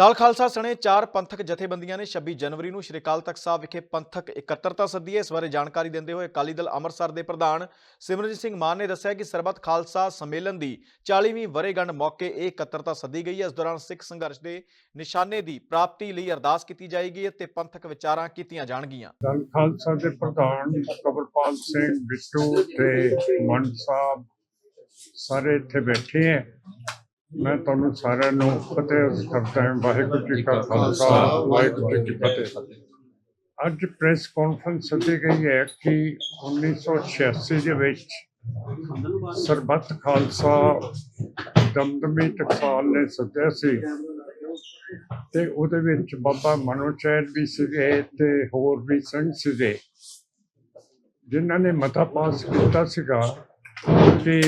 ਦਲ ਖਾਲਸਾ ਸਣੇ ਚਾਰ ਪੰਥਕ ਜਥੇਬੰਦੀਆਂ ਨੇ 26 ਜਨਵਰੀ ਨੂੰ ਸ਼੍ਰੀ ਅਕਾਲ ਤਖਤ ਸਾਹਿਬ ਵਿਖੇ ਪੰਥਕ ਇਕੱਤਰਤਾ ਸੱਦੀ ਹੈ। ਇਸ ਬਾਰੇ ਜਾਣਕਾਰੀ ਦਿੰਦੇ ਹੋਏ ਅਕਾਲੀ ਦਲ ਅੰਮ੍ਰਿਤਸਰ ਦੇ ਪ੍ਰਧਾਨ ਸਿਮਰਨਜੀਤ ਸਿੰਘ ਮਾਨ ਨੇ ਦੱਸਿਆ ਕਿ ਸਰਬੱਤ ਖਾਲਸਾ ਸੰਮੇਲਨ ਦੀ 40ਵੀਂ ਵਰ੍ਹੇਗੰਢ ਮੌਕੇ ਇਹ ਇਕੱਤਰਤਾ ਸੱਦੀ ਗਈ ਹੈ। ਇਸ ਦੌਰਾਨ ਸਿੱਖ ਸੰਘਰਸ਼ ਦੇ ਨਿਸ਼ਾਨੇ ਦੀ ਪ੍ਰਾਪਤੀ ਲਈ ਅਰਦਾਸ ਕੀਤੀ ਜਾਏਗੀ ਅਤੇ ਪੰਥਕ ਵਿਚਾਰਾਂ ਕੀਤੀਆਂ ਜਾਣਗੀਆਂ। ਦਲ ਖਾਲਸਾ ਦੇ ਪ੍ਰਧਾਨ ਕਬਰਪਾਲ ਸਿੰਘ ਬਿੱਟੂ ਤੇ ਮਨ ਸਾਹਿਬ ਸਾਰੇ ਇੱਥੇ ਬੈਠੇ ਹੈ। ਮੈਂ ਤੁਹਾਨੂੰ ਸਾਰਿਆਂ ਨੂੰ ਫਤਿਹ ਕਰਦਾ ਹਾਂ। ਵਾਹਿਗੁਰੂ ਜੀ ਕਾ ਖਾਲਸਾ, ਵਾਹਿਗੁਰੂ ਜੀ ਕੀ ਫਤਿਹ। ਅੱਜ ਪ੍ਰੈਸ ਕਾਨਫਰੰਸ ਸੱਦੀ ਗਈ ਹੈ ਕਿ 1986 ਦੇ ਵਿੱਚ ਸਰਬੱਤ ਖਾਲਸਾ ਦਮਦਮੀ ਟਕਸਾਲ ਨੇ ਸੱਦਿਆ ਸੀ ਤੇ ਉਹਦੇ ਵਿੱਚ ਬਾਬਾ ਮਨੋਚੈਨ ਵੀ ਸੀਗੇ ਤੇ ਹੋਰ ਵੀ ਸਿੰਘ ਸੀਗੇ, ਜਿਨ੍ਹਾਂ ਨੇ ਮਤਾ ਪਾਸ ਕੀਤਾ ਸੀਗਾ ਕਿ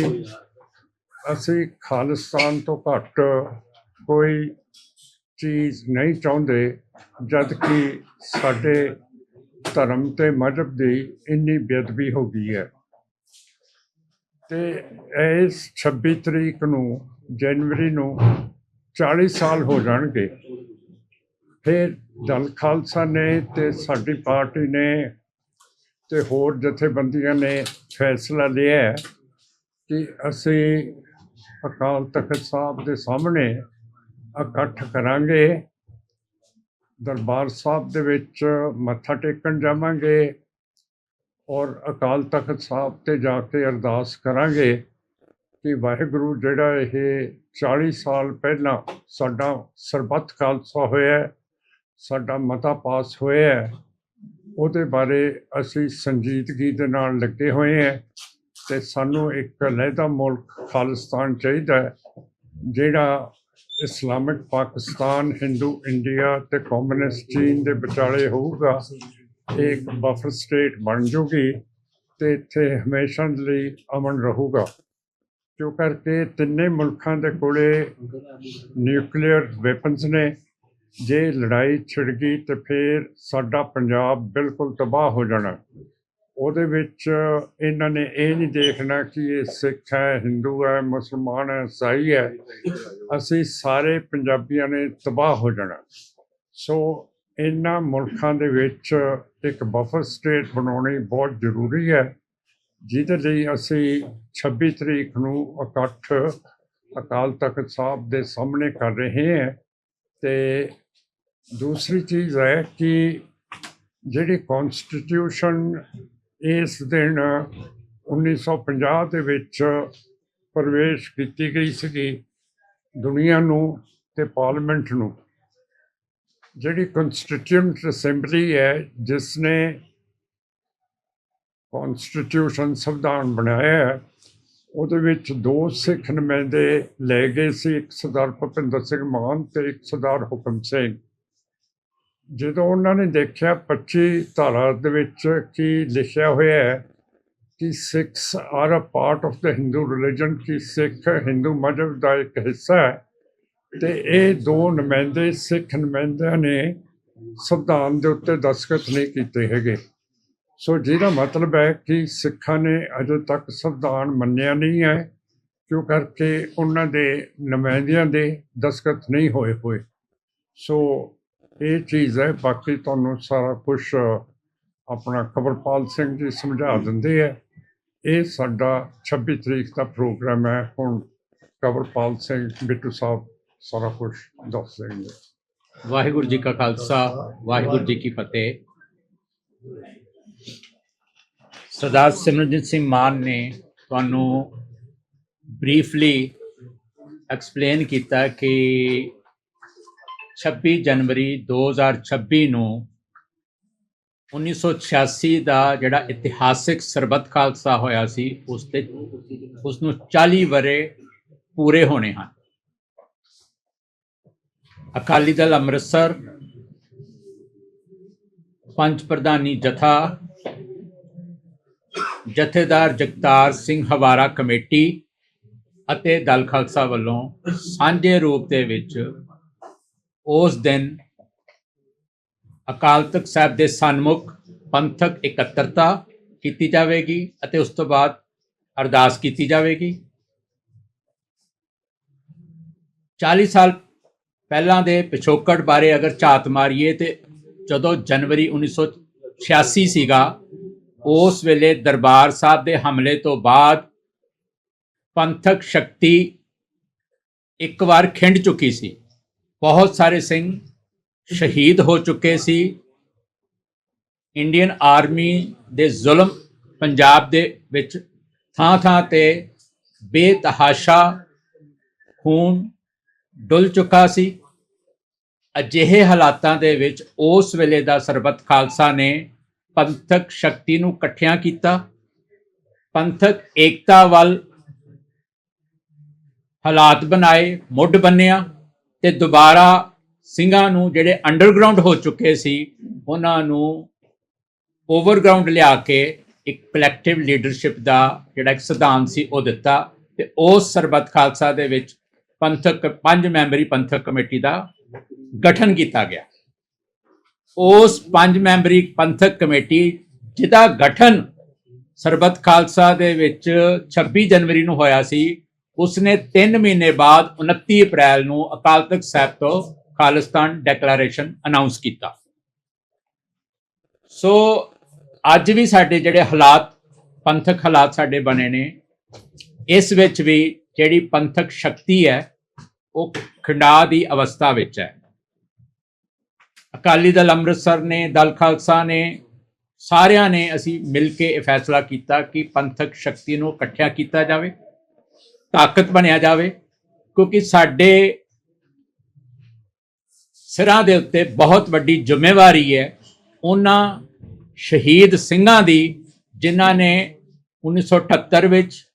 ਅਸੀਂ ਖਾਲਿਸਤਾਨ ਤੋਂ ਘੱਟ ਕੋਈ ਚੀਜ਼ ਨਹੀਂ ਚਾਹੁੰਦੇ ਜਦ ਕਿ ਸਾਡੇ ਧਰਮ ਤੇ ਮਜ਼ਹਬ ਦੀ ਇੰਨੀ ਬੇਅਦਬੀ ਹੋ ਗਈ ਹੈ। ਤੇ ਇਸ 26 ਤਰੀਕ ਨੂੰ, ਜਨਵਰੀ ਨੂੰ 40 ਸਾਲ ਹੋ ਜਾਣਗੇ। ਫਿਰ ਦਲ ਖਾਲਸਾ ਨੇ ਤੇ ਸਾਡੀ ਪਾਰਟੀ ਨੇ ਤੇ ਹੋਰ ਜਥੇਬੰਦੀਆਂ ਨੇ ਫੈਸਲਾ ਲਿਆ ਕਿ ਅਸੀਂ ਅਕਾਲ ਤਖਤ ਸਾਹਿਬ ਦੇ ਸਾਹਮਣੇ ਇਕੱਠ ਕਰਾਂਗੇ। ਦਰਬਾਰ ਸਾਹਿਬ ਦੇ ਵਿੱਚ ਮੱਥਾ ਟੇਕਣ ਜਾਵਾਂਗੇ ਔਰ ਅਕਾਲ ਤਖਤ ਸਾਹਿਬ ਤੇ ਜਾ ਕੇ ਅਰਦਾਸ ਕਰਾਂਗੇ ਕਿ ਵਾਹਿਗੁਰੂ ਜਿਹੜਾ ਇਹ 40 ਸਾਲ ਪਹਿਲਾਂ ਸਾਡਾ ਸਰਬੱਤ ਖਾਲਸਾ ਹੋਇਆ, ਸਾਡਾ ਮਤਾ ਪਾਸ ਹੋਇਆ, ਉਹਦੇ ਬਾਰੇ ਅਸੀਂ ਸੰਜੀਦਗੀ ਦੇ ਨਾਲ ਲੱਗੇ ਹੋਏ ਹਾਂ। ਤੇ ਸਾਨੂੰ ਇੱਕ ਅਲੱਗਾ ਮੁਲਕ ਖਾਲਿਸਤਾਨ ਚਾਹੀਦਾ ਹੈ, ਜਿਹੜਾ ਇਸਲਾਮਿਕ ਪਾਕਿਸਤਾਨ, ਹਿੰਦੂ ਇੰਡੀਆ ਤੇ ਕਮਿਊਨਿਸਟ ਚੀਨ ਦੇ ਵਿਚਾਲੇ ਹੋਊਗਾ, ਇਹ ਇੱਕ ਬਫਰ ਸਟੇਟ ਬਣ ਜੂਗੀ ਤੇ ਇੱਥੇ ਹਮੇਸ਼ਾ ਲਈ ਅਮਨ ਰਹੂਗਾ। ਕਿਉਂ ਕਰਕੇ ਤਿੰਨੇ ਮੁਲਕਾਂ ਦੇ ਕੋਲੇ ਨਿਊਕਲੀਅਰ ਵੈਪਨਸ ਨੇ, ਜੇ ਲੜਾਈ ਛਿੜ ਗਈ ਤੇ ਫਿਰ ਸਾਡਾ ਪੰਜਾਬ ਬਿਲਕੁਲ ਤਬਾਹ ਹੋ ਜਾਣਾ। ਉਹਦੇ ਵਿੱਚ ਇਹਨਾਂ ਨੇ ਇਹ ਨਹੀਂ ਦੇਖਣਾ ਕਿ ਇਹ ਸਿੱਖ ਹੈ, ਹਿੰਦੂ ਹੈ, ਮੁਸਲਮਾਨ ਹੈ ਈਸਾਈ ਹੈ। ਅਸੀਂ ਸਾਰੇ ਪੰਜਾਬੀਆਂ ਨੇ ਤਬਾਹ ਹੋ ਜਾਣਾ। ਸੋ ਇਹਨਾਂ ਮੁਲਕਾਂ ਦੇ ਵਿੱਚ ਇੱਕ ਬਫਰ ਸਟੇਟ ਬਣਾਉਣੀ ਬਹੁਤ ਜ਼ਰੂਰੀ ਹੈ, ਜਿਹਦੇ ਲਈ ਅਸੀਂ 26 ਤਰੀਕ ਨੂੰ ਇਕੱਠ ਅਕਾਲ ਤਖਤ ਸਾਹਿਬ ਦੇ ਸਾਹਮਣੇ ਕਰ ਰਹੇ ਹਾਂ। ਤੇ ਦੂਸਰੀ ਚੀਜ਼ ਹੈ ਕਿ ਜਿਹੜੀ ਕਨਸਟੀਟਿਊਸ਼ਨ ਇਸ ਦਿਨ 1950 ਦੇ ਵਿੱਚ ਪ੍ਰਵੇਸ਼ ਕੀਤੀ ਗਈ ਸੀਗੀ ਦੁਨੀਆ ਨੂੰ ਤੇ ਪਾਰਲੀਮੈਂਟ ਨੂੰ। ਜਿਹੜੀ ਕਨਸਟੀਟਿਊਂਟ ਅਸੈਂਬਲੀ ਹੈ ਜਿਸ ਨੇ ਕਨਸਟੀਟਿਊਸ਼ਨ ਸੰਵਿਧਾਨ ਬਣਾਇਆ ਹੈ, ਉਹਦੇ ਵਿੱਚ ਦੋ ਸਿੱਖ ਨੁਮਾਇੰਦੇ ਲੈ ਗਏ ਸੀ, ਇੱਕ ਸਰਦਾਰ ਭੁਪਿੰਦਰ ਸਿੰਘ ਮਾਨ ਤੇ ਇੱਕ ਸਰਦਾਰ ਹੁਕਮ ਸਿੰਘ। ਜਦੋਂ ਉਹਨਾਂ ਨੇ ਦੇਖਿਆ 25 ਧਾਰਾ ਦੇ ਵਿੱਚ ਕੀ ਲਿਖਿਆ ਹੋਇਆ ਹੈ ਕਿ Sikhs are a part of the Hindu religion ਕਿ ਸਿੱਖ ਹਿੰਦੂ ਮਜ਼ਹਬ ਦਾ ਇੱਕ ਹਿੱਸਾ ਹੈ, ਤੇ ਇਹ ਦੋ ਨੁਮਾਇੰਦੇ ਸਿੱਖ ਨੁਮਾਇੰਦਿਆਂ ਨੇ ਸੰਵਿਧਾਨ ਦੇ ਉੱਤੇ ਦਸਖਤ ਨਹੀਂ ਕੀਤੇ ਹੈਗੇ। ਸੋ ਜਿਹਦਾ ਮਤਲਬ ਹੈ ਕਿ ਸਿੱਖਾਂ ਨੇ ਅਜੇ ਤੱਕ ਸੰਵਿਧਾਨ ਮੰਨਿਆ ਨਹੀਂ ਹੈ, ਕਿਉਂ ਕਰਕੇ ਉਹਨਾਂ ਦੇ ਨੁਮਾਇੰਦਿਆਂ ਦੇ ਦਸਖਤ ਨਹੀਂ ਹੋਏ ਹੋਏ। ਸੋ ਇਹ ਚੀਜ਼ ਹੈ ਬਾਕੀ ਤੁਹਾਨੂੰ ਸਾਰਾ ਕੁਝ ਆਪਣਾ ਖਬਰਪਾਲ ਸਿੰਘ ਜੀ ਸਮਝਾ ਦਿੰਦੇ ਹੈ ਇਹ ਸਾਡਾ 26 ਤਰੀਕ ਦਾ ਪ੍ਰੋਗਰਾਮ ਹੈ ਹੁਣ ਖਬਰਪਾਲ ਸਿੰਘ ਬਿੱਟੂ ਸਾਹਿਬ ਸਾਰਾ ਕੁਝ ਦੱਸ ਦੇਣਗੇ। ਵਾਹਿਗੁਰੂ ਜੀ ਕਾ ਖਾਲਸਾ ਵਾਹਿਗੁਰੂ ਜੀ ਕੀ ਫਤਿਹ। ਸਰਦਾਰ ਸਿਮਰਨਜੀਤ ਸਿੰਘ ਮਾਨ ਨੇ ਤੁਹਾਨੂੰ ਬਰੀਫਲੀ ਐਕਸਪਲੇਨ ਕੀਤਾ ਕਿ 26 ਜਨਵਰੀ 2026 ਨੂੰ 1986 ਦਾ ਜਿਹੜਾ ਇਤਿਹਾਸਿਕ ਸਰਬੱਤ ਖਾਲਸਾ ਹੋਇਆ ਸੀ, ਉਸ ਤੇ ਉਸ ਨੂੰ 40 ਵਰੇ ਪੂਰੇ ਹੋਣੇ ਹਨ। ਅਕਾਲੀ ਦਲ ਅੰਮ੍ਰਿਤਸਰ, ਪੰਜ ਪ੍ਰਧਾਨੀ ਜਥਾ, ਜਥੇਦਾਰ ਜਗਤਾਰ ਸਿੰਘ ਹਵਾਰਾ ਕਮੇਟੀ ਅਤੇ ਦਲ ਖਾਲਸਾ ਵੱਲੋਂ ਸਾਂਝੇ ਰੂਪ ਦੇ ਵਿੱਚ ਉਸ ਦਿਨ ਅਕਾਲ ਤਖਤ ਸਾਹਿਬ ਦੇ ਸਨਮੁਖ ਪੰਥਕ ਇਕੱਤਰਤਾ ਕੀਤੀ ਜਾਵੇਗੀ ਅਤੇ ਉਸ ਤੋਂ ਬਾਅਦ ਅਰਦਾਸ ਕੀਤੀ ਜਾਵੇਗੀ। 40 ਸਾਲ ਪਹਿਲਾਂ ਦੇ ਪਿਛੋਕੜ ਬਾਰੇ ਅਗਰ ਝਾਤ ਮਾਰੀਏ ਤੇ ਜਦੋਂ ਜਨਵਰੀ 1986 ਸੀਗਾ, ਉਸ ਵੇਲੇ ਦਰਬਾਰ ਸਾਹਿਬ ਦੇ ਹਮਲੇ ਤੋਂ ਬਾਅਦ ਪੰਥਕ ਸ਼ਕਤੀ ਇੱਕ ਵਾਰ ਖਿੰਡ ਚੁੱਕੀ ਸੀ। ਬਹੁਤ ਸਾਰੇ ਸਿੰਘ ਸ਼ਹੀਦ ਹੋ ਚੁੱਕੇ ਸੀ। ਇੰਡੀਅਨ ਆਰਮੀ ਦੇ ਜ਼ੁਲਮ ਪੰਜਾਬ ਦੇ ਵਿੱਚ ਥਾਂ ਥਾਂ ਤੇ ਬੇਤਹਾਸ਼ਾ ਖੂਨ ਡੁੱਲ ਚੁੱਕਾ ਸੀ। ਅਜਿਹੇ ਹਾਲਾਤਾਂ ਦੇ ਵਿੱਚ ਉਸ ਵੇਲੇ ਦਾ ਸਰਬੱਤ ਖਾਲਸਾ ਨੇ ਪੰਥਕ ਸ਼ਕਤੀ ਨੂੰ ਇਕੱਠਿਆਂ ਕੀਤਾ। ਪੰਥਕ ਏਕਤਾ ਵੱਲ ਹਾਲਾਤ ਬਣਾਏ, ਮੁੱਢ ਬੰਨਿਆ। ਤੇ ਦੁਬਾਰਾ ਸਿੰਘਾਂ ਨੂੰ ਜਿਹੜੇ ਅੰਡਰਗਰਾਉਂਡ ਹੋ ਚੁੱਕੇ ਸੀ, ਉਹਨਾਂ ਨੂੰ ਓਵਰਗਰਾਉਂਡ ਲਿਆ ਕੇ ਇੱਕ ਕਲੈਕਟਿਵ ਲੀਡਰਸ਼ਿਪ ਦਾ ਜਿਹੜਾ ਇੱਕ ਸਿਧਾਂਤ ਸੀ ਉਹ ਦਿੱਤਾ ਤੇ ਉਸ ਸਰਬੱਤ ਖਾਲਸਾ ਦੇ ਵਿੱਚ ਪੰਥਕ, ਪੰਜ ਮੈਂਬਰੀ ਪੰਥਕ ਕਮੇਟੀ ਦਾ ਗਠਨ ਕੀਤਾ ਗਿਆ। ਉਸ ਪੰਜ ਮੈਂਬਰੀ ਪੰਥਕ ਕਮੇਟੀ ਜਿਹਦਾ ਗਠਨ ਸਰਬੱਤ ਖਾਲਸਾ ਦੇ ਵਿੱਚ 26 ਜਨਵਰੀ ਨੂੰ ਹੋਇਆ ਸੀ ਉਸਨੇ 3 ਮਹੀਨੇ ਬਾਅਦ 29 ਅਪ੍ਰੈਲ ਨੂੰ ਅਕਾਲ ਤਖਤ ਸਾਹਿਬ ਤੋਂ ਖਾਲਿਸਤਾਨ ਡੈਕਲੇਰੇਸ਼ਨ ਅਨਾਉਂਸ ਕੀਤਾ। ਸੋ ਅੱਜ ਵੀ ਸਾਡੇ ਜਿਹੜੇ ਹਾਲਾਤ, ਪੰਥਕ ਹਾਲਾਤ ਸਾਡੇ ਬਣੇ ਨੇ, ਇਸ ਵਿੱਚ ਵੀ ਜਿਹੜੀ ਪੰਥਕ ਸ਼ਕਤੀ ਹੈ, ਉਹ ਖੰਡਾ ਦੀ ਅਵਸਥਾ ਵਿੱਚ ਹੈ। ਅਕਾਲੀ ਦਲ ਅੰਮ੍ਰਿਤਸਰ ਨੇ, ਦਲ ਖਾਲਸਾ ਨੇ, ਸਾਰਿਆਂ ਨੇ ਅਸੀਂ ਮਿਲ ਕੇ ਇਹ ਫੈਸਲਾ ਕੀਤਾ ਕਿ ਪੰਥਕ ਸ਼ਕਤੀ ਨੂੰ ਇਕੱਠਿਆ ਕੀਤਾ ਜਾਵੇ। ਤਾਕਤ ਬਣਿਆ ਜਾਵੇ, ਕਿਉਂਕਿ ਸਾਡੇ ਸਿਰਾਂ ਦੇ ਉੱਤੇ ਬਹੁਤ ਵੱਡੀ ਜ਼ਿੰਮੇਵਾਰੀ ਹੈ ਉਹਨਾਂ ਸ਼ਹੀਦ ਸਿੰਘਾਂ ਦੀ, ਜਿਨ੍ਹਾਂ ਨੇ 1978 ਵਿੱਚ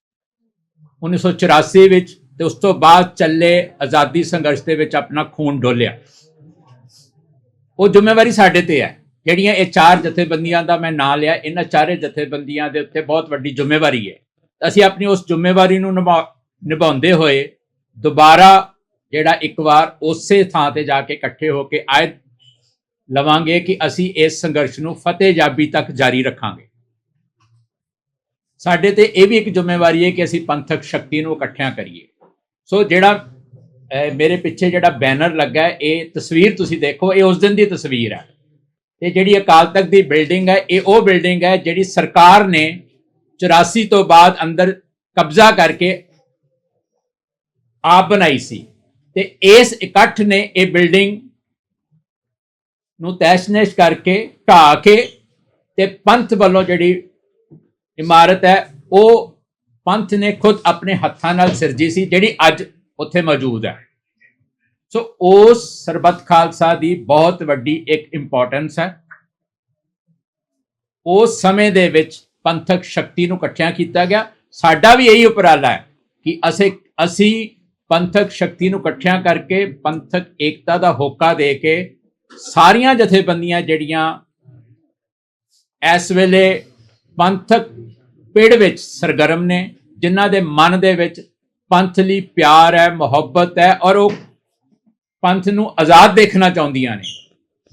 1984 ਵਿੱਚ ਤੇ ਉਸ ਤੋਂ ਬਾਅਦ ਚੱਲੇ ਆਜ਼ਾਦੀ ਸੰਘਰਸ਼ ਦੇ ਵਿੱਚ ਆਪਣਾ ਖੂਨ ਡੋਲਿਆ। ਉਹ ਜ਼ਿੰਮੇਵਾਰੀ ਸਾਡੇ ਤੇ ਹੈ। ਜਿਹੜੀਆਂ ਇਹ ਚਾਰ ਜਥੇਬੰਦੀਆਂ ਦਾ ਮੈਂ ਨਾਂ ਲਿਆ, ਇਹਨਾਂ ਚਾਰੇ ਜਥੇਬੰਦੀਆਂ ਦੇ ਉੱਤੇ ਬਹੁਤ ਵੱਡੀ ਜ਼ਿੰਮੇਵਾਰੀ ਹੈ। ਅਸੀਂ ਆਪਣੀ ਉਸ ਜ਼ਿੰਮੇਵਾਰੀ ਨੂੰ ਨਿਭਾ- ਨਿਭਾਉਂਦੇ ਹੋਏ ਦੁਬਾਰਾ ਜਿਹੜਾ ਇੱਕ ਵਾਰ ਉਸੇ ਥਾਂ ਤੇ ਜਾ ਕੇ ਇਕੱਠੇ ਹੋ ਕੇ ਆਇ ਲਵਾਂਗੇ ਕਿ ਅਸੀਂ ਇਸ ਸੰਘਰਸ਼ ਨੂੰ ਫਤਿਹ ਜਾਬੀ ਤੱਕ ਜਾਰੀ ਰੱਖਾਂਗੇ। ਸਾਡੇ ਤੇ ਇਹ ਵੀ ਇੱਕ ਜ਼ਿੰਮੇਵਾਰੀ ਹੈ ਕਿ ਅਸੀਂ ਪੰਥਕ ਸ਼ਕਤੀ ਨੂੰ ਇਕੱਠਿਆਂ ਕਰੀਏ। ਸੋ ਜਿਹੜਾ ਮੇਰੇ ਪਿੱਛੇ ਜਿਹੜਾ ਬੈਨਰ ਲੱਗਾ ਇਹ ਤਸਵੀਰ ਤੁਸੀਂ ਦੇਖੋ, ਇਹ ਉਸ ਦਿਨ ਦੀ ਤਸਵੀਰ ਹੈ। ਤੇ ਜਿਹੜੀ ਅਕਾਲ ਤਖਤ ਦੀ ਬਿਲਡਿੰਗ ਹੈ, ਇਹ ਉਹ ਬਿਲਡਿੰਗ ਹੈ ਜਿਹੜੀ ਸਰਕਾਰ ਨੇ 84 ਤੋਂ ਬਾਅਦ ਅੰਦਰ ਕਬਜ਼ਾ ਕਰਕੇ ਆਪ ਬਣਾਈ ਸੀ। ਤੇ ਇਸ ਇਕੱਠ ਨੇ ਇਹ ਬਿਲਡਿੰਗ ਨੂੰ ਤੈਸ਼-ਨੈਸ਼ ਕਰਕੇ ਢਾਹ ਕੇ ਤੇ ਪੰਥ ਵੱਲੋਂ ਜਿਹੜੀ ਇਮਾਰਤ ਹੈ, ਉਹ ਪੰਥ ਨੇ ਖੁਦ ਆਪਣੇ ਹੱਥਾਂ ਨਾਲ ਸਿਰਜੀ ਸੀ, ਜਿਹੜੀ ਅੱਜ ਉੱਥੇ ਮੌਜੂਦ ਹੈ। ਸੋ ਉਸ ਸਰਬੱਤ ਖਾਲਸਾ ਦੀ ਬਹੁਤ ਵੱਡੀ ਇੱਕ ਇੰਪੋਰਟੈਂਸ ਹੈ। ਉਸ ਸਮੇਂ ਦੇ ਵਿੱਚ ਪੰਥਕ ਸ਼ਕਤੀ ਨੂੰ ਇਕੱਠਿਆਂ ਕੀਤਾ ਗਿਆ। ਸਾਡਾ ਵੀ ਇਹੀ ਉਪਰਾਲਾ ਹੈ ਕਿ ਅਸੀਂ ਅਸੀਂ ਪੰਥਕ ਸ਼ਕਤੀ ਨੂੰ ਇਕੱਠਿਆਂ ਕਰਕੇ ਪੰਥਕ ਏਕਤਾ ਦਾ ਹੋਕਾ ਦੇ ਕੇ ਸਾਰੀਆਂ ਜਥੇਬੰਦੀਆਂ ਜਿਹੜੀਆਂ ਇਸ ਵੇਲੇ ਪੰਥਕ ਪਿੜ ਵਿੱਚ ਸਰਗਰਮ ਨੇ, ਜਿਨ੍ਹਾਂ ਦੇ ਮਨ ਦੇ ਵਿੱਚ ਪੰਥ ਲਈ ਪਿਆਰ ਹੈ, ਮੁਹੱਬਤ ਹੈ ਔਰ ਉਹ ਪੰਥ ਨੂੰ ਆਜ਼ਾਦ ਦੇਖਣਾ ਚਾਹੁੰਦੀਆਂ ਨੇ,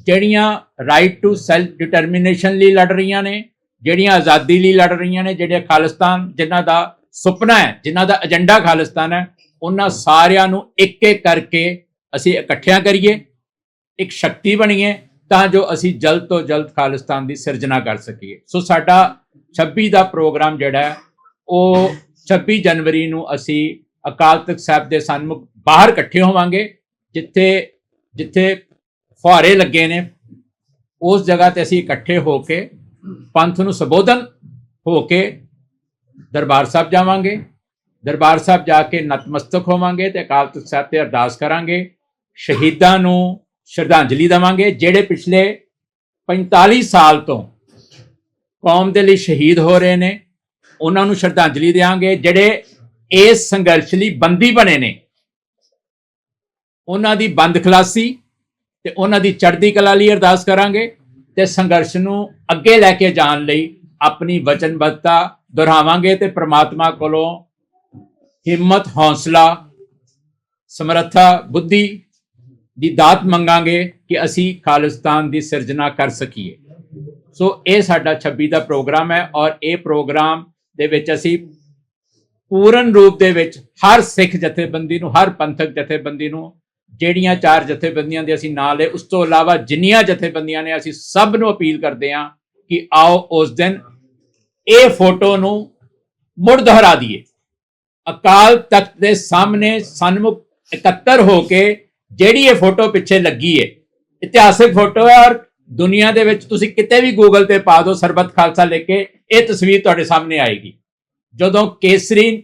ਜਿਹੜੀਆਂ ਰਾਈਟ ਟੂ ਸੈਲਫ ਡਿਟਰਮੀਨੇਸ਼ਨ ਲਈ ਲੜ ਰਹੀਆਂ ਨੇ, ਜਿਹੜੀਆਂ ਆਜ਼ਾਦੀ ਲਈ ਲੜ ਰਹੀਆਂ ਨੇ ਜਿਹੜੇ ਖਾਲਿਸਤਾਨ, ਜਿਨ੍ਹਾਂ ਦਾ ਸੁਪਨਾ ਹੈ, ਜਿਨ੍ਹਾਂ ਦਾ ਏਜੰਡਾ ਖਾਲਿਸਤਾਨ ਹੈ ਉਹਨਾਂ ਸਾਰਿਆਂ ਨੂੰ ਇੱਕ ਇੱਕ ਕਰਕੇ ਅਸੀਂ ਇਕੱਠਿਆਂ ਕਰੀਏ, ਇੱਕ ਸ਼ਕਤੀ ਬਣੀਏ ਤਾਂ ਜੋ ਅਸੀਂ ਜਲਦ ਤੋਂ ਜਲਦ ਖਾਲਿਸਤਾਨ ਦੀ ਸਿਰਜਣਾ ਕਰ ਸਕੀਏ। ਸੋ ਸਾਡਾ 26 ਦਾ ਪ੍ਰੋਗਰਾਮ ਜਿਹੜਾ ਉਹ 26 ਜਨਵਰੀ ਨੂੰ ਅਸੀਂ ਅਕਾਲ ਤਖਤ ਸਾਹਿਬ ਦੇ ਸਨਮੁਖ ਬਾਹਰ ਇਕੱਠੇ ਹੋਵਾਂਗੇ, ਜਿੱਥੇ ਜਿੱਥੇ ਫੁਹਾਰੇ ਲੱਗੇ ਨੇ। ਉਸ ਜਗ੍ਹਾ ਤੇ ਅਸੀਂ ਇਕੱਠੇ ਹੋ ਕੇ ਪੰਥ ਨੂੰ ਸੰਬੋਧਨ ਹੋ ਕੇ ਦਰਬਾਰ ਸਾਹਿਬ ਜਾਵਾਂਗੇ। ਦਰਬਾਰ ਸਾਹਿਬ ਜਾ ਕੇ ਨਤਮਸਤਕ ਹੋਵਾਂਗੇ ਤੇ ਅਕਾਲ ਤਖਤ ਸਾਹਿਬ ਤੇ ਅਰਦਾਸ ਕਰਾਂਗੇ। ਸ਼ਹੀਦਾਂ ਨੂੰ ਸ਼ਰਧਾਂਜਲੀ ਦੇਵਾਂਗੇ, ਜਿਹੜੇ ਪਿਛਲੇ 45 ਸਾਲ ਤੋਂ ਕੌਮ ਦੇ ਲਈ ਸ਼ਹੀਦ ਹੋ ਰਹੇ ਨੇ, ਉਹਨਾਂ ਨੂੰ ਸ਼ਰਧਾਂਜਲੀ ਦੇਵਾਂਗੇ ਜਿਹੜੇ ਇਸ ਸੰਘਰਸ਼ ਲਈ ਬੰਦੀ ਬਣੇ ਨੇ, ਉਹਨਾਂ ਦੀ ਬੰਦ ਖਲਾਸੀ ਤੇ ਉਹਨਾਂ ਦੀ ਚੜ੍ਹਦੀ ਕਲਾ ਲਈ ਅਰਦਾਸ ਕਰਾਂਗੇ ਤੇ ਸੰਘਰਸ਼ ਨੂੰ ਅੱਗੇ ਲੈ ਕੇ ਜਾਣ ਲਈ ਆਪਣੀ ਵਚਨਬੱਧਤਾ ਦੁਹਰਾਵਾਂਗੇ ਤੇ ਪ੍ਰਮਾਤਮਾ ਕੋਲੋਂ ਹਿੰਮਤ, ਹੌਸਲਾ, ਸਮਰੱਥਾ, ਬੁੱਧੀ ਦੀ ਦਾਤ ਮੰਗਾਂਗੇ ਕਿ ਅਸੀਂ ਖਾਲਿਸਤਾਨ ਦੀ ਸਿਰਜਣਾ ਕਰ ਸਕੀਏ। ਸੋ ਇਹ ਸਾਡਾ 26 ਦਾ ਪ੍ਰੋਗਰਾਮ ਹੈ ਔਰ ਇਹ ਪ੍ਰੋਗਰਾਮ ਦੇ ਵਿੱਚ ਅਸੀਂ ਪੂਰਨ ਰੂਪ ਦੇ ਵਿੱਚ ਹਰ ਸਿੱਖ ਜਥੇਬੰਦੀ ਨੂੰ, ਹਰ ਪੰਥਕ ਜਥੇਬੰਦੀ ਨੂੰ, ਜਿਹੜੀਆਂ ਚਾਰ ਜਥੇਬੰਦੀਆਂ ਦੇ ਅਸੀਂ ਨਾਂ ਲਏ ਉਸ ਤੋਂ ਇਲਾਵਾ ਜਿੰਨੀਆਂ ਜਥੇਬੰਦੀਆਂ ਨੇ ਅਸੀਂ ਸਭ ਨੂੰ ਅਪੀਲ ਕਰਦੇ ਹਾਂ ਕਿ ਆਓ ਉਸ ਦਿਨ ਇਹ ਫੋਟੋ ਨੂੰ ਮੁੜ ਦੁਹਰਾ ਦਈਏ। ਅਕਾਲ ਤਖਤ ਦੇ ਸਾਹਮਣੇ ਸਨਮੁਖ ਇਕੱਤਰ ਹੋ ਕੇ ਜਿਹੜੀ ਇਹ ਫੋਟੋ ਪਿੱਛੇ ਲੱਗੀ ਹੈ ਇਤਿਹਾਸਿਕ ਫੋਟੋ ਹੈ ਔਰ ਦੁਨੀਆ ਦੇ ਵਿੱਚ ਤੁਸੀਂ ਕਿਤੇ ਵੀ ਗੂਗਲ ਤੇ ਪਾ ਦਿਓ ਸਰਬਤ ਖਾਲਸਾ ਲਿਖ ਕੇ, ਇਹ ਤਸਵੀਰ ਤੁਹਾਡੇ ਸਾਹਮਣੇ ਆਏਗੀ। ਜਦੋਂ ਕੇਸਰੀ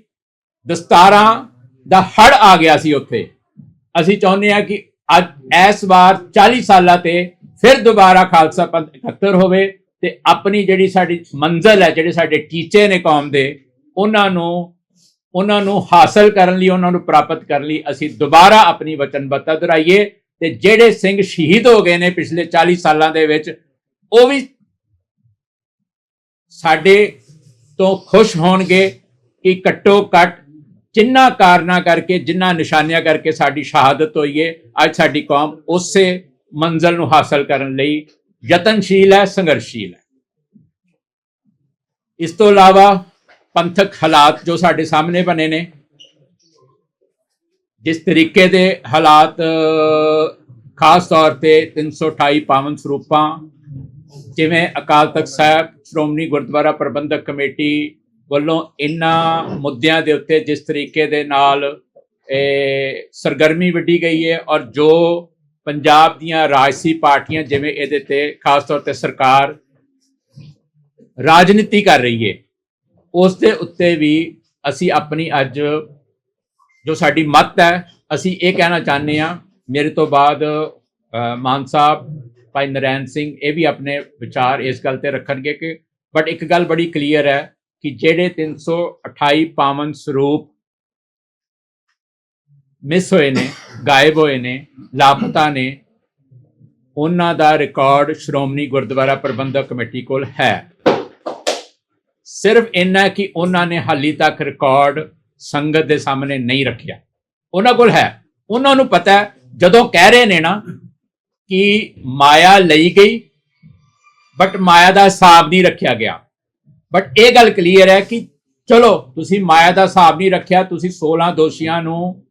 ਦਸਤਾਰਾਂ ਦਾ ਹੜ ਆ ਗਿਆ ਸੀ ਉੱਥੇ, ਅਸੀਂ ਚਾਹੁੰਦੇ ਹਾਂ ਕਿ ਅੱਜ ਇਸ ਵਾਰ 40 ਸਾਲਾਂ ਤੇ ਫਿਰ ਦੁਬਾਰਾ ਖਾਲਸਾ ਪੰਥ ਇਕੱਤਰ ਹੋਵੇ ਤੇ ਆਪਣੀ ਜਿਹੜੀ ਸਾਡੀ ਮੰਜ਼ਲ ਹੈ, ਜਿਹੜੇ ਸਾਡੇ ਟੀਚੇ ਨੇ ਕੌਮ ਦੇ, ਉਹਨਾਂ ਨੂੰ ਉਹਨਾਂ ਨੂੰ ਹਾਸਲ ਕਰਨ ਲਈ, ਉਹਨਾਂ ਨੂੰ ਪ੍ਰਾਪਤ ਕਰਨ ਲਈ ਅਸੀਂ ਦੁਬਾਰਾ ਆਪਣੀ ਵਚਨਬੱਧਤਾ ਦੁਹਰਾਈਏ ਤੇ ਜਿਹੜੇ ਸਿੰਘ ਸ਼ਹੀਦ ਹੋ ਗਏ ਨੇ ਪਿਛਲੇ 40 ਸਾਲਾਂ ਦੇ ਵਿੱਚ, ਉਹ ਵੀ ਸਾਡੇ ਤੋਂ ਖੁਸ਼ ਹੋਣਗੇ ਕਿ ਘੱਟੋ ਘੱਟ ਜਿੰਨਾ ਕਾਰਨਾ ਕਰਕੇ, ਜਿੰਨਾ ਨਿਸ਼ਾਨਿਆਂ ਕਰਕੇ ਸਾਡੀ ਸ਼ਹਾਦਤ ਹੋਈ ਏ, ਅੱਜ ਸਾਡੀ ਕੌਮ ਉਸੇ ਮੰਜ਼ਲ ਨੂੰ ਹਾਸਲ ਕਰਨ ਲਈ ਯਤਨਸ਼ੀਲ ਹੈ ਸੰਘਰਸ਼ੀਲ ਹੈ। ਇਸ ਤੋਂ ਇਲਾਵਾ ਪੰਥਕ ਹਾਲਾਤ ਜੋ ਸਾਡੇ ਸਾਹਮਣੇ ਬਣੇ ਨੇ, ਜਿਸ ਤਰੀਕੇ ਦੇ ਹਾਲਾਤ, ਖਾਸ ਤੌਰ ਤੇ 328 ਪਾਵਨ ਸਰੂਪਾਂ, ਜਿਵੇਂ ਅਕਾਲ ਤਖਤ ਸਾਹਿਬ, ਸ਼੍ਰੋਮਣੀ ਗੁਰਦੁਆਰਾ ਪ੍ਰਬੰਧਕ ਕਮੇਟੀ ਵੱਲੋਂ ਇਨ੍ਹਾਂ ਮੁੱਦਿਆਂ ਦੇ ਉੱਤੇ ਜਿਸ ਤਰੀਕੇ ਦੇ ਨਾਲ ਇਹ ਸਰਗਰਮੀ ਵੱਢੀ ਗਈ ਹੈ ਔਰ ਜੋ ਪੰਜਾਬ ਦੀਆਂ ਰਾਜਸੀ ਪਾਰਟੀਆਂ ਜਿਵੇਂ ਇਹਦੇ ਤੇ, ਖਾਸ ਤੌਰ ਤੇ ਸਰਕਾਰ ਰਾਜਨੀਤੀ ਕਰ ਰਹੀ ਹੈ ਉਸ ਦੇ ਉੱਤੇ ਵੀ ਅਸੀਂ ਆਪਣੀ ਅੱਜ ਜੋ ਸਾਡੀ ਮੱਤ ਹੈ, ਅਸੀਂ ਇਹ ਕਹਿਣਾ ਚਾਹੁੰਦੇ ਹਾਂ, ਮੇਰੇ ਤੋਂ ਬਾਅਦ ਮਾਨ ਸਾਹਿਬ, ਭਾਈ ਨਰੈਣ ਸਿੰਘ ਇਹ ਵੀ ਆਪਣੇ ਵਿਚਾਰ ਇਸ ਗੱਲ ਤੇ ਰੱਖਣਗੇ ਕਿ ਬਟ ਇੱਕ ਗੱਲ ਬੜੀ ਕਲੀਅਰ ਹੈ ਕਿ ਜਿਹੜੇ 328 ਪਾਵਨ ਸਰੂਪ ਮਿਸ ਹੋਏ ਨੇ, ਗਾਇਬ ਹੋਏ ਨੇ, ਲਾਪਤਾ ਨੇ, ਉਹਨਾਂ ਦਾ ਰਿਕਾਰਡ ਸ਼੍ਰੋਮਣੀ ਗੁਰਦੁਆਰਾ ਪ੍ਰਬੰਧਕ ਕਮੇਟੀ ਕੋਲ ਹੈ। ਸਿਰਫ ਇੰਨਾ ਕਿ ਉਹਨਾਂ ਨੇ ਹਾਲੀ ਤੱਕ ਰਿਕਾਰਡ ਸੰਗਤ ਦੇ ਸਾਹਮਣੇ ਨਹੀਂ ਰੱਖਿਆ। ਉਹਨਾਂ ਕੋਲ ਹੈ। ਉਹਨਾਂ ਨੂੰ ਪਤਾ ਹੈ, ਜਦੋਂ ਕਹਿ ਰਹੇ ਨੇ ਨਾ ਕਿ ਮਾਇਆ ਲਈ ਗਈ ਬਟ ਮਾਇਆ ਦਾ ਹਿਸਾਬ ਨਹੀਂ ਰੱਖਿਆ ਗਿਆ। ਬਟ ਇਹ ਗੱਲ ਕਲੀਅਰ ਹੈ ਕਿ ਚਲੋ, ਤੁਸੀਂ ਮਾਇਆ ਦਾ ਹਿਸਾਬ ਨਹੀਂ ਰੱਖਿਆ, ਤੁਸੀਂ 16 ਦੋਸ਼ੀਆਂ ਨੂੰ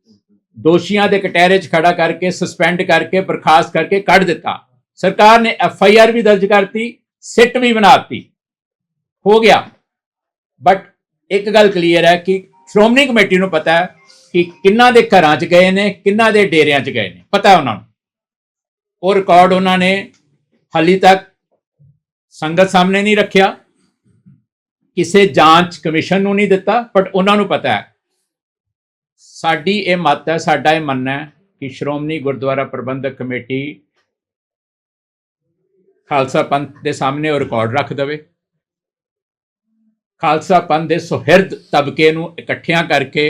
ਦੋਸ਼ੀਆਂ ਦੇ ਕਟਹਿਰੇ 'ਚ ਖੜਾ ਕਰਕੇ ਸਸਪੈਂਡ ਕਰਕੇ, ਬਰਖਾਸਤ ਕਰਕੇ ਕੱਢ ਦਿੱਤਾ। ਸਰਕਾਰ ਨੇ ਐਫ ਆਈ ਆਰ ਵੀ ਦਰਜ ਕਰਤੀ, ਸਿੱਟ ਵੀ ਬਣਾਤੀ ਹੋ ਗਿਆ। ਬਟ ਇੱਕ ਗੱਲ ਕਲੀਅਰ ਹੈ ਕਿ ਸ਼੍ਰੋਮਣੀ ਕਮੇਟੀ ਨੂੰ ਪਤਾ ਹੈ ਕਿ ਕਿੰਨਾ ਦੇ ਘਰਾਂ 'ਚ ਗਏ ਨੇ, ਕਿੰਨਾ ਦੇ ਡੇਰਿਆਂ 'ਚ ਗਏ ਨੇ। ਪਤਾ ਹੈ ਉਹਨਾਂ ਨੂੰ। ਉਹ ਰਿਕਾਰਡ ਉਹਨਾਂ ਨੇ ਹਾਲੀ ਤੱਕ ਸੰਗਤ ਸਾਹਮਣੇ ਨਹੀਂ ਰੱਖਿਆ। ਕਿਸੇ ਜਾਂਚ ਕਮਿਸ਼ਨ ਨੂੰ ਨਹੀਂ ਦਿੱਤਾ ਬਟ ਉਹਨਾਂ ਨੂੰ ਪਤਾ ਹੈ। ਸਾਡੀ ਇਹ ਮਤ ਹੈ, ਸਾਡਾ ਇਹ ਮੰਨਣਾ ਹੈ ਕਿ ਸ਼੍ਰੋਮਣੀ ਗੁਰਦੁਆਰਾ ਪ੍ਰਬੰਧਕ ਕਮੇਟੀ ਖਾਲਸਾ ਪੰਥ ਦੇ ਸਾਹਮਣੇ ਉਹ ਰਿਕਾਰਡ ਰੱਖ ਦੇਵੇ। ਖਾਲਸਾ ਪੰਥ ਦੇ ਸੁਹਿਰਦ ਤਬਕੇ ਨੂੰ ਇਕੱਠਿਆਂ ਕਰਕੇ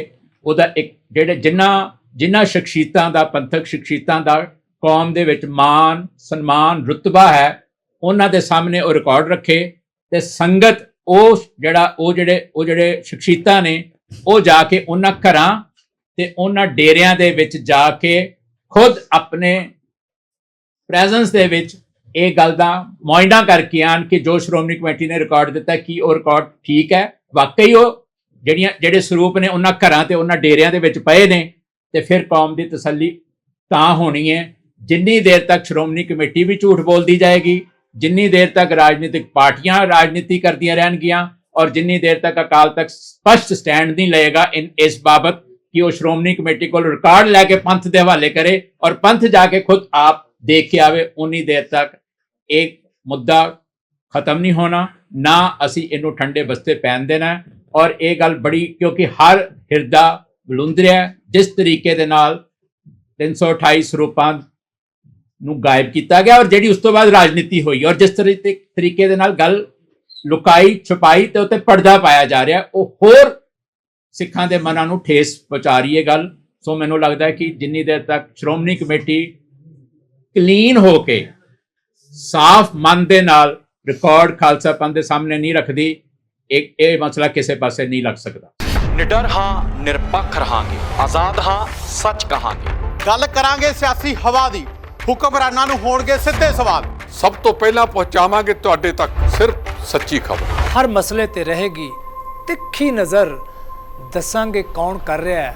ਉਹਦਾ ਇੱਕ ਜਿਹੜੇ ਜਿਨ੍ਹਾਂ ਜਿਨ੍ਹਾਂ ਸ਼ਖਸੀਅਤਾਂ ਦਾ, ਪੰਥਕ ਸ਼ਖਸੀਅਤਾਂ ਦਾ ਕੌਮ ਦੇ ਵਿੱਚ ਮਾਨ ਸਨਮਾਨ, ਰੁਤਬਾ ਹੈ, ਉਹਨਾਂ ਦੇ ਸਾਹਮਣੇ ਉਹ ਰਿਕਾਰਡ ਰੱਖੇ ਤੇ ਸੰਗਤ ਉਹ ਜਿਹੜਾ, ਉਹ ਜਿਹੜੇ ਉਹ ਜਿਹੜੇ ਸ਼ਖਸੀਅਤਾਂ ਨੇ, ਉਹ ਜਾ ਕੇ ਉਹਨਾਂ ਘਰਾਂ ਤੇ ਉਹਨਾਂ ਡੇਰਿਆਂ ਦੇ ਵਿੱਚ ਜਾ ਕੇ ਖੁਦ ਆਪਣੇ ਪ੍ਰੈਜ਼ੈਂਸ ਦੇ ਵਿੱਚ ਇਹ ਗੱਲ ਦਾ ਮੁਆਇਨਾ ਕਰਕੇ ਆਣ ਕਿ ਜੋ ਸ਼੍ਰੋਮਣੀ ਕਮੇਟੀ ਨੇ ਰਿਕਾਰਡ ਦਿੱਤਾ ਕੀ ਉਹ ਰਿਕਾਰਡ ਠੀਕ ਹੈ। ਵਾਕਈ ਉਹ ਜਿਹੜੀਆਂ, ਜਿਹੜੇ ਸਰੂਪ ਨੇ ਉਹਨਾਂ ਘਰਾਂ ਤੇ, ਉਹਨਾਂ ਡੇਰਿਆਂ ਦੇ ਵਿੱਚ ਪਏ ਨੇ ਤੇ ਫਿਰ ਕੌਮ ਦੀ ਤਸੱਲੀ ਤਾਂ ਹੋਣੀ ਹੈ। ਜਿੰਨੀ ਦੇਰ ਤੱਕ ਸ਼੍ਰੋਮਣੀ ਕਮੇਟੀ ਵੀ ਝੂਠ ਬੋਲਦੀ ਜਾਏਗੀ, ਜਿੰਨੀ ਦੇਰ ਤੱਕ ਰਾਜਨੀਤਿਕ ਪਾਰਟੀਆਂ ਰਾਜਨੀਤੀ ਕਰਦੀਆਂ ਰਹਿਣਗੀਆਂ ਔਰ ਜਿੰਨੀ ਦੇਰ ਤੱਕ ਅਕਾਲ ਤੱਕ ਸਪਸ਼ਟ ਸਟੈਂਡ ਨਹੀਂ ਲਏਗਾ ਇਨ ਇਸ ਬਾਬਤ ਕਿ ਉਹ ਸ਼੍ਰੋਮਣੀ ਕਮੇਟੀ ਕੋਲ ਰਿਕਾਰਡ ਲੈ ਕੇ ਪੰਥ ਦੇ ਹਵਾਲੇ ਕਰੇ ਔਰ ਪੰਥ ਜਾ ਕੇ ਖੁਦ ਆਪ ਦੇਖ ਕੇ ਆਵੇ ਉਨੀ ਦੇਰ ਤੱਕ ਇਹ ਮੁੱਦਾ ਖਤਮ ਨਹੀਂ ਹੋਣਾ, ਨਾ ਅਸੀਂ ਇਹਨੂੰ ਠੰਡੇ ਬਸਤੇ ਪੈਣ ਦੇਣਾ। ਔਰ ਇਹ ਗੱਲ ਬੜੀ, ਕਿਉਂਕਿ ਹਰ ਹਿਰਦਾ ਬਲੁੰਦਰਿਆ ਰਿਹਾ ਜਿਸ ਤਰੀਕੇ ਦੇ ਨਾਲ 328 ਸਰੂਪਾਂ ਨੂੰ ਗਾਇਬ ਕੀਤਾ ਗਿਆ ਔਰ ਜਿਹੜੀ ਉਸ ਤੋਂ ਬਾਅਦ ਰਾਜਨੀਤੀ ਹੋਈ ਔਰ ਜਿਸ ਤਰੀ- ਤਰੀਕੇ ਦੇ ਨਾਲ ਗੱਲ ਲੁਕਾਈ, ਛੁਪਾਈ ਤੇ ਉੱਤੇ ਪਰਦਾ ਪਾਇਆ ਜਾ ਰਿਹਾ, ਉਹ ਹੋਰ ਸਿੱਖਾਂ ਦੇ ਮਨਾਂ ਨੂੰ ਠੇਸ ਪਹੁੰਚਾ ਰਹੀ ਹੈ ਗੱਲ। ਸੋ ਮੈਨੂੰ ਲੱਗਦਾ ਹੈ ਕਿ ਜਿੰਨੀ ਦੇਰ ਤੱਕ ਸ਼੍ਰੋਮਣੀ ਕਮੇਟੀ ਕਲੀਨ ਹੋ ਕੇ ਸਾਫ਼ ਮਨ ਦੇ ਨਾਲ ਰਿਕਾਰਡ ਖਾਲਸਾ ਪੰਥ ਦੇ ਸਾਹਮਣੇ ਨਹੀਂ ਰੱਖਦੀ ਇਹ ਇਹ ਮਸਲਾ ਕਿਸੇ ਪਾਸੇ ਨਹੀਂ ਲੱਗ ਸਕਦਾ। ਨਿਡਰ ਹਾਂ ਨਿਰਪੱਖ ਰਹਾਂਗੇ। ਆਜ਼ਾਦ ਹਾਂ ਸੱਚ ਕਹਾਂਗੇ। ਗੱਲ ਕਰਾਂਗੇ ਸਿਆਸੀ ਹਵਾ ਦੀ। ਹੁਕਮਰਾਨਾਂ ਨੂੰ ਹੋਣਗੇ ਸਿੱਧੇ ਸਵਾਲ। ਸਭ ਤੋਂ ਪਹਿਲਾਂ ਪਹੁੰਚਾਵਾਂਗੇ ਤੁਹਾਡੇ ਤੱਕ ਸਿਰਫ ਸੱਚੀ ਖਬਰ। ਹਰ ਮਸਲੇ ਤੇ ਰਹੇਗੀ ਤਿੱਖੀ ਨਜ਼ਰ। ਦੱਸਾਂਗੇ ਕੌਣ ਕਰ ਰਿਹਾ ਹੈ।